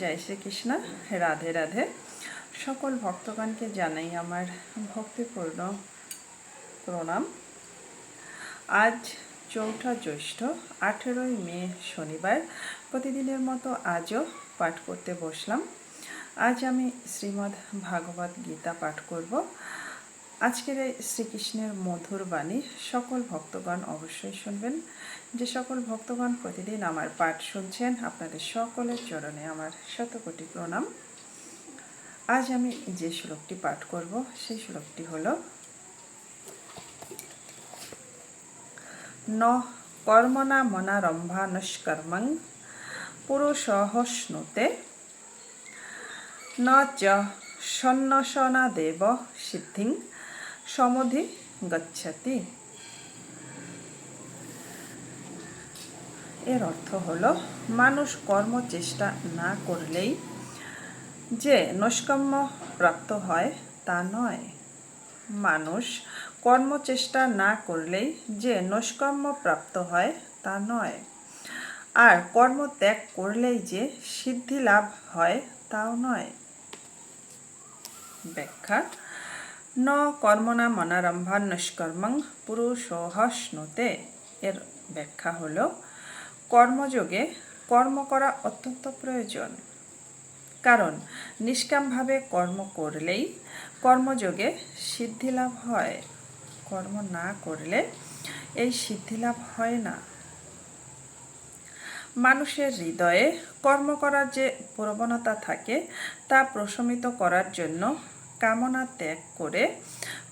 জয় শ্রীকৃষ্ণ, রাধে রাধে। সকল ভক্তগণকে জানাই আমার ভক্তিপূর্ণ প্রণাম। আজ চৌঠা জ্যৈষ্ঠ, আঠেরোই মে, শনিবার। প্রতিদিনের মতো আজও পাঠ করতে বসলাম। আজ আমি শ্রীমদ্ ভাগবত গীতা পাঠ করব। আজকের এই শ্রীকৃষ্ণের মধুর বাণী সকল ভক্তগণ অবশ্যই শুনবেন। যে সকল ভক্তগণ প্রতিদিন আমার পাঠ শুনছেন, আপনাদের সকলের চরণে আমার শতকোটি প্রণাম। আজ আমি যে শ্লোকটি পাঠ করব, সেই শ্লোকটি হল, ন কর্মণা মনারম্ভা নষ্কর্মং পুরুষহ স্নুতে ন চ সন্ন্যসনা দেব সিদ্ধিং সমধি গচ্ছতি। এর অর্থ হলো, মানুষ কর্মচেষ্টা না করলেই যে নৈষ্কম্য প্রাপ্ত হয় তা নয়। মানুষ কর্মচেষ্টা না করলেই যে নৈষ্কম্য প্রাপ্ত হয় তা নয়। আর কর্ম ত্যাগ করলেই যে সিদ্ধি লাভ হয় তাও নয়। ব্যাখ্যা ন কর্মনা মনারম্ভা নষ্কর্মং পুরুষোহস্নুতে এর ব্যাখ্যা হল, কর্মযোগে কর্ম করা অত্যন্ত প্রয়োজন। কারণ, নিষ্কামভাবে কর্ম করলেই কর্মযোগে সিদ্ধিলাভ হয়। কর্ম না করলে এই সিদ্ধিলাভ হয় না। মানুষের হৃদয়ে কর্ম করার যে প্রবণতা থাকে, তা প্রশমিত করার জন্য কামনা ত্যাগ করে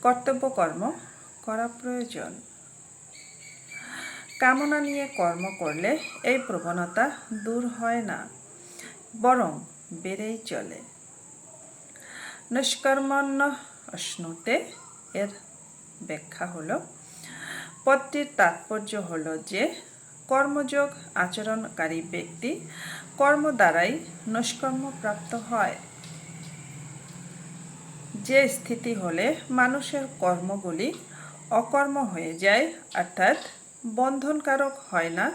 কর্তব্য কর্ম করা প্রয়োজন। কামনা নিয়ে কর্ম করলে এই প্রবণতা দূর হয় না, বরং বেড়েই চলে। নিষ্কর্মণ্য অশ্নুতে এর ব্যাখ্যা হলো, পদটির তাৎপর্য হলো যে কর্মযোগ আচরণকারী ব্যক্তি কর্ম দ্বারাই নৈষ্কর্ম প্রাপ্ত হয়। যে স্থিতি হলে মানুষের কর্মগুলি অকর্ম হয়ে যায়, অর্থাৎ বন্ধনকারক হয় না,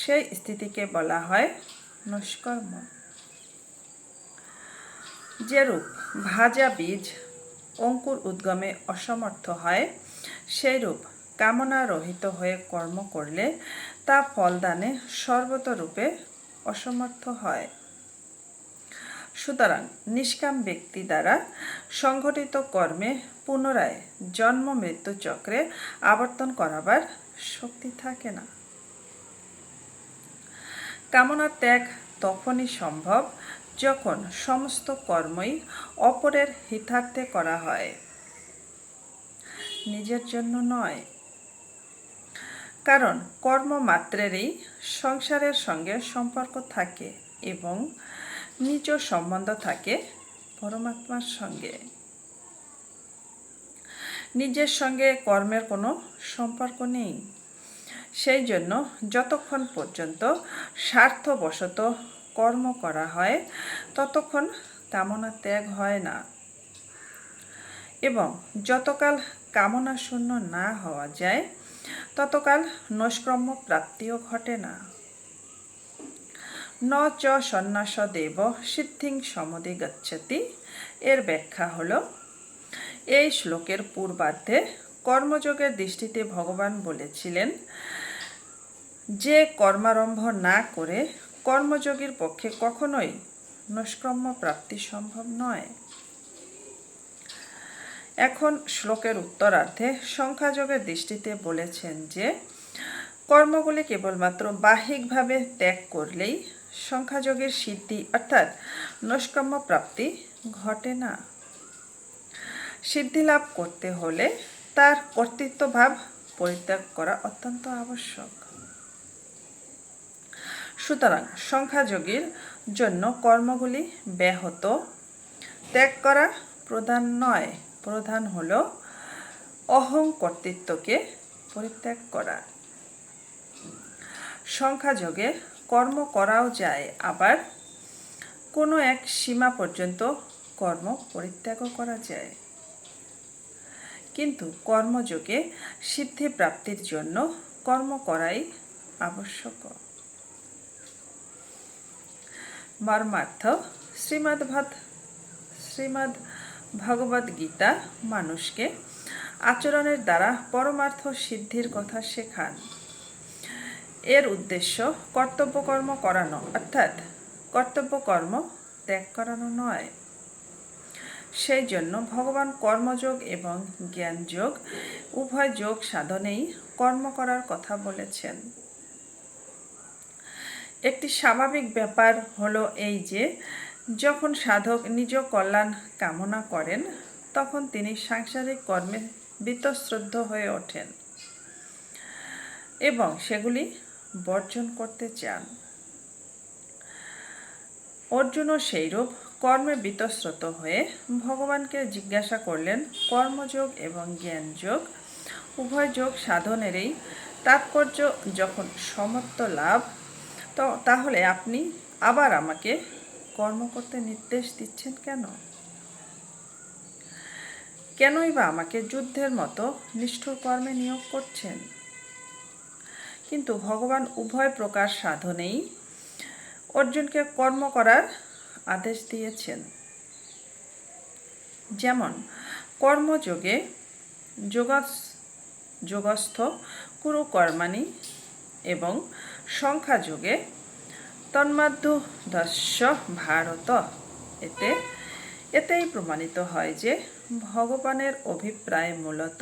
সেই স্থিতিকে বলা হয় নস্কর্ম যেরূপ ভাজা বীজ অঙ্কুর উদ্গমে অসমর্থ হয়, সেইরূপ কামনা রহিত হয়ে কর্ম করলে তা ফলদানে সর্বতরূপে অসমর্থ হয়। সুতরাং নিষ্কাম ব্যক্তি দ্বারা সংঘটিত কর্মে পুনরায় জন্ম মৃত্যু চক্রে আবর্তন করাবার শক্তি থাকে না। কামনা ত্যাগ তখনই সম্ভব যখন সমস্ত কর্মই অপরের হিতার্থে করা হয়। নিজের জন্য নয়। কারণ কর্মমাত্রেরই সংসারের সঙ্গে সম্পর্ক থাকে এবং নিজ সম্বন্ধ থাকে পরমাত্মার সঙ্গে। নিজের সঙ্গে কর্মের কোনো সম্পর্ক নেই। সেই জন্য যতক্ষণ পর্যন্ত স্বার্থবশত কর্ম করা হয়, ততক্ষণ কামনা ত্যাগ হয় না। এবং যতকাল কামনা শূন্য না হওয়া যায়, ততকাল নৈষ্ক্রম্য প্রাপ্তিও ঘটে না। ন চ সন্ন্যাস দেব সিদ্ধিং সমদি গচ্ছতি। এর ব্যাখ্যা হল, এই শ্লোকের পূর্বার্ধে কর্মযোগের দৃষ্টিতে ভগবান বলেছিলেন, যে কর্মারম্ভ না করে কর্মযোগীর পক্ষে কখনোই নৈষ্ক্রম্য প্রাপ্তি সম্ভব নয়। এখন শ্লোকের উত্তরার্ধে সংখ্যাযোগের দৃষ্টিতে বলেছেন যে, কর্মগুলি কেবলমাত্র বাহিকভাবে ত্যাগ করলেই সংখ্যাযোগের সিদ্ধি, অর্থাৎ নৈষ্কম্য প্রাপ্তি ঘটে না। সিদ্ধি লাভ করতে হলে তার কর্তৃত্বভাব পরিত্যাগ করা অত্যন্ত আবশ্যক। সুতরাং সংখ্যাযোগীর জন্য কর্মগুলি ব্যাহত। ত্যাগ করা প্রধান নয়, প্রধান হল অহং কর্তৃত্বকে পরিত্যাগ করা। সংখ্যাযোগে কর্ম করাও যায়, আবার কোনো এক সীমা পর্যন্ত কর্ম পরিত্যাগও করা যায়। কিন্তু কর্মযোগে সিদ্ধি প্রাপ্তির জন্য কর্ম করাই আবশ্যক। মর্মার্থ শ্রীমদ্ ভাত শ্রীমদ্ ভগবদ গীতা মানুষকে আচরণের দ্বারা পরমার্থ সিদ্ধির কথা শেখান। এর উদ্দেশ্য কর্তব্যকর্ম করানো, অর্থাৎ কর্তব্যকর্ম ত্যাগ করানো নয়। সেই জন্য ভগবান কর্মযোগ এবং জ্ঞানযোগ উভয় যোগ সাধনেই কর্ম করার কথা বলেছেন। একটি স্বাভাবিক ব্যাপার হলো এই যে, যখন সাধক নিজ কল্যাণ কামনা করেন, তখন তিনি সাংসারিক কর্মে বিতশ্রদ্ধ হয়ে ওঠেন এবং সেগুলি বর্জন করতে চান। অর্জুনও সেইরূপ কর্মে বিতস্রত হয়ে ভগবানকে জিজ্ঞাসা করলেন, কর্মযোগ এবং জ্ঞানযোগ, উভয় যোগ সাধনেরই তাৎপর্য যখন সমত্ব লাভ, তো তাহলে আপনি আবার আমাকে কর্ম করতে নির্দেশ দিচ্ছেন কেন? কেনই বা আমাকে যুদ্ধের মতো নিষ্ঠুর কর্মে নিয়োগ করছেন? কিন্তু ভগবান উভয় প্রকার সাধনেই অর্জুনকে কর্ম করার আদেশ দিয়েছেন। যেমন, কর্মযোগে যোগাস, যোগস্থ কুরু কর্মাণী এবং সংখ্যাযোগে তন্মাধ্য দস্য ভারত। এতে, এতেই প্রমাণিত হয় যে ভগবানের অভিপ্রায় মূলত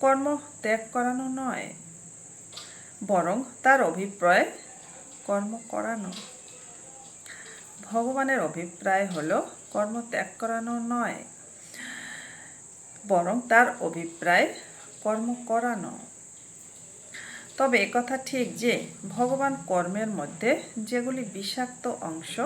কর্ম ত্যাগ করানো নয় বরং তার অভিপ্রায় কর্ম করানো। ভগবানের অভিপ্রায় হলো কর্ম ত্যাগ করানো নয়, বরং তার অভিপ্রায় কর্ম করানো। তবে একথা ঠিক যে, ভগবান কর্মের মধ্যে যেগুলি বিষাক্ত অংশ,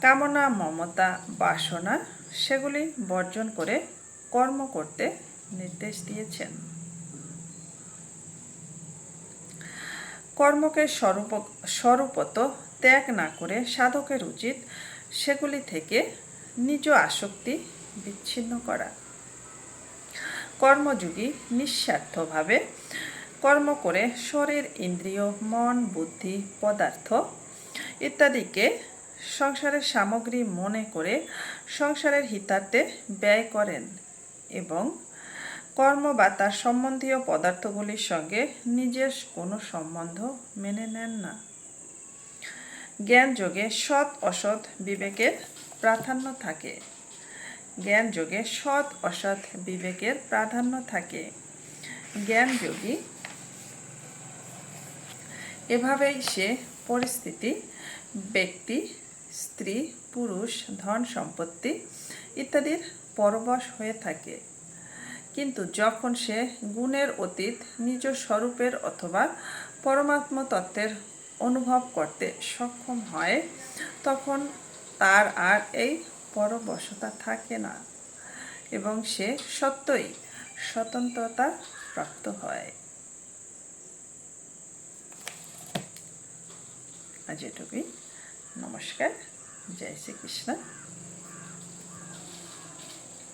কামনা, মমতা, বাসনা, সেগুলি বর্জন করে কর্ম করতে নির্দেশ দিয়েছেন। কর্মকে স্বরূপ, স্বরূপত ত্যাগ না করে সাধকের উচিত সেগুলি থেকে নিজ আসক্তি বিচ্ছিন্ন করা। কর্মযোগী নিঃস্বার্থভাবে কর্ম করে শরীর ইন্দ্রিয়, মন, বুদ্ধি, পদার্থ ইত্যাদিকে সংসারের সামগ্রী মনে করে সংসারের হিতার্থে ব্যয় করেন এবং কর্ম বা তার সম্বন্ধীয় পদার্থগুলির সঙ্গে নিজের কোনো সম্বন্ধ মেনে নেন না। জ্ঞান যোগে সৎ অসৎ বিবেকের প্রাধান্য থাকে। জ্ঞান যোগে সৎ অসৎ বিবেকের প্রাধান্য থাকে। জ্ঞান যোগী এভাবেই সে পরিস্থিতি, ব্যক্তি, স্ত্রী, পুরুষ, ধন সম্পত্তি ইত্যাদির পরবশ হয়ে থাকে। কিন্তু যখন সে গুণের অতীত, নিজ স্বরূপের অথবা পরমাত্ম তত্ত্বের অনুভব করতে সক্ষম হয়, তখন তার আর এই পরবশতা থাকে না এবং সে সত্যই স্বতন্ত্রতা প্রাপ্ত হয়। আজ এটুকুই। নমস্কার। জয় শ্রীকৃষ্ণ।